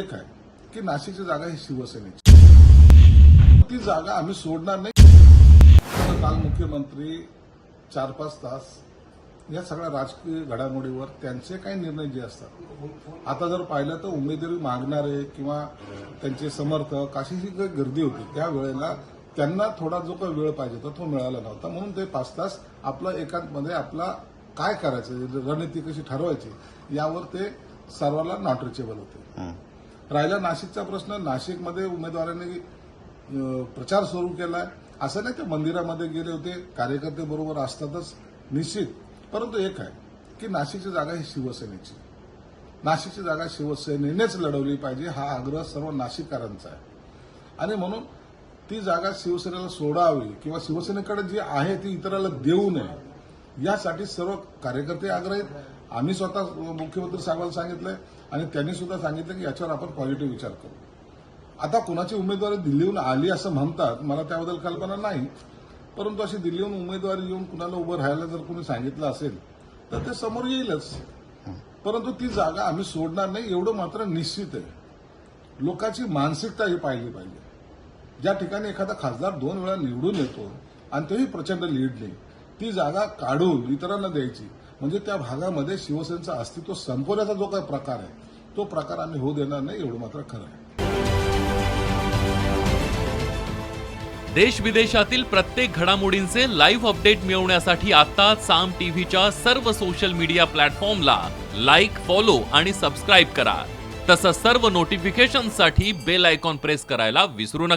एक आहे की नाशिकची जागा ही शिवसेनेची. ती जागा आम्ही सोडणार नाही. काल मुख्यमंत्री चार पाच तास या सगळ्या राजकीय घडामोडीवर त्यांचे काही निर्णय जे असतात आता जर पाहिलं तर उमेदवारी मागणारे किंवा त्यांचे समर्थक अशी जी काही गर्दी होती त्या वेळेला त्यांना थोडा जो काही वेळ पाहिजे होता तो मिळाला नव्हता. म्हणून ते पाच तास आपला एकांतमध्ये आपला काय करायचं रणनीती कशी ठरवायची यावर ते सर्वांना नॉट रिचेबल होते. राहिला नाशिकचा प्रश्न नाशिकमध्ये उमेदवारांनी प्रचार सुरू केलाय. असं नाही ते मंदिरामध्ये गेले होते कार्यकर्ते बरोबर असतातच निश्चित. परंतु एक आहे की नाशिकची जागा ही शिवसेनेची. नाशिकची जागा शिवसेनेनेच लढवली पाहिजे हा आग्रह सर्व नाशिककरांचा आहे. आणि म्हणून ती जागा शिवसेनेला सोडावी किंवा शिवसेनेकडे जी आहे ती इतराला देऊ नये यासाठी सर्व कार्यकर्ते आग्रहीत आम्ही स्वतः मुख्यमंत्री साहेबांना सांगितलंय आणि त्यांनी सुद्धा सांगितलं की याच्यावर आपण पॉझिटिव्ह विचार करू. आता कुणाची उमेदवारी दिल्लीहून आली असं म्हणतात मला त्याबद्दल कल्पना नाही. परंतु अशी दिल्लीहून उमेदवारी येऊन कुणाला उभं राहायला जर कुणी सांगितलं असेल तर ते समोर येईलच. परंतु ती जागा आम्ही सोडणार नाही एवढं मात्र निश्चित आहे. लोकांची मानसिकता ही पाहिली पाहिजे. ज्या ठिकाणी एखादा खासदार दोन वेळा निवडून येतो आणि तेही प्रचंड लीडने ती जागा काढून इतरांना द्यायची. म्हणजे त्या भागामध्ये शिवसेनेचं अस्तित्व संपवण्याचा जो काही प्रकार आहे तो प्रकार आम्ही होऊ देणार नाही एवढं मात्र खरं आहे. देश विदेशातील प्रत्येक घडामोडींचे लाईव्ह अपडेट मिळवण्यासाठी आता साम टीव्हीच्या सर्व सोशल मीडिया प्लॅटफॉर्मला लाईक फॉलो आणि सबस्क्राईब करा. तसंच सर्व नोटिफिकेशनसाठी बेल आयकॉन प्रेस करायला विसरू नका.